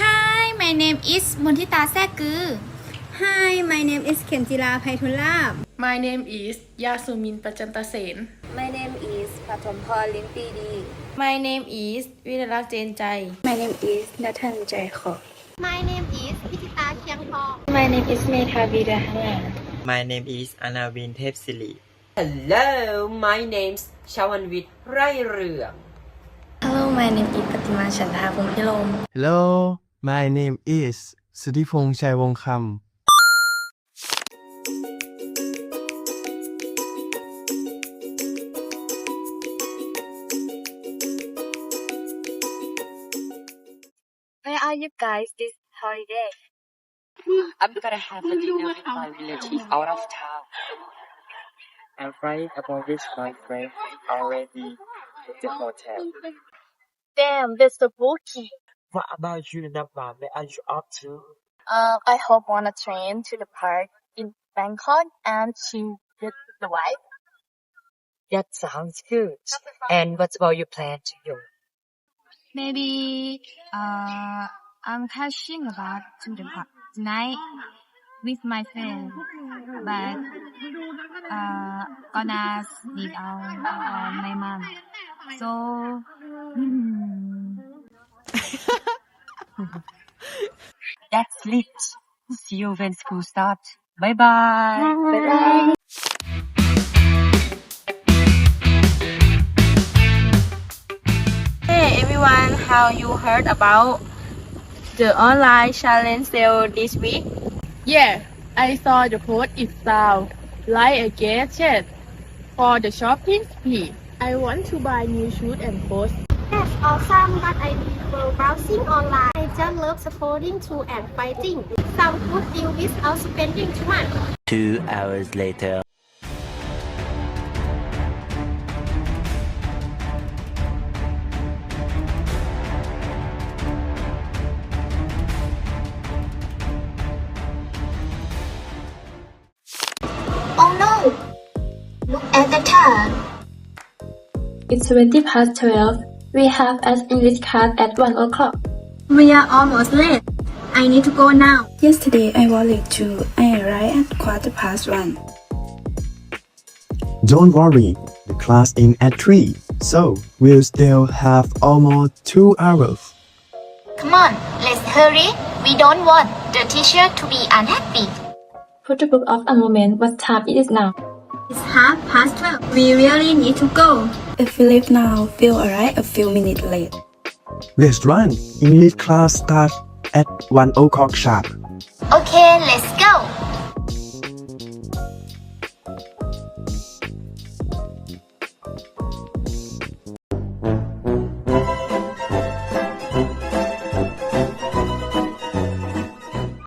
Hi my name is มนทิตาแซ่กือ Hi my name is เข็มจิราภัยทุลาบ My name is ยาสุมิน ประจันตเสน My name is ปฐมพรลิมปีดี My name is วิรลักษณ์เจนใจ My name is นัทนใจขอ My name is พิธิตาเคียงทอง My name is เมธาวีดาฮา My name is อนาวินเทพศิริ Hello my name's ชาวันวิทย์ไรเรือง Hello my name is ปฏิมาฉันทาพงพิโลม Hello my name is สุทธิพงษ์ชัยวงศ์คำ Where are you guys this holiday I'm gonna have a dinner with my relative out of town I'm flying about which my friend already at the hotel Damn that's so spooky What about you Napa where are you up to Uh, I hope on a train to the park in Bangkok and to get the wife. That sounds good and what about your plan to you Maybe uh I'm catching about to the park tonight with my friend but uh gonna sleep on uh, my mom so hmm. That's lit See you when school starts. Bye bye Hey everyone. How you heard about the online challenge sale this week? Yeah I saw the post it sound like a gadget for the shopping spree. I want to buy new shoes and clothes That's awesome, but I prefer browsing online. I just love sporting too and fighting. Some good deal without spending too much. Two hours later Oh no! Look at the time. It's 20 past 12. We have an English class at 1 o'clock. We are almost late. I need to go now. Yesterday I was late too. I arrived at quarter past one. Don't worry the class in at 3 so we'll still have almost 2 hours Come on, let's hurry. We don't want the teacher to be unhappy. Put the book off a moment. What time it is now? It's half past 12. We really need to go. If we leave now, we'll arrive a few minutes late. Let's run English class starts at 1 o'clock sharp Okay, let's go.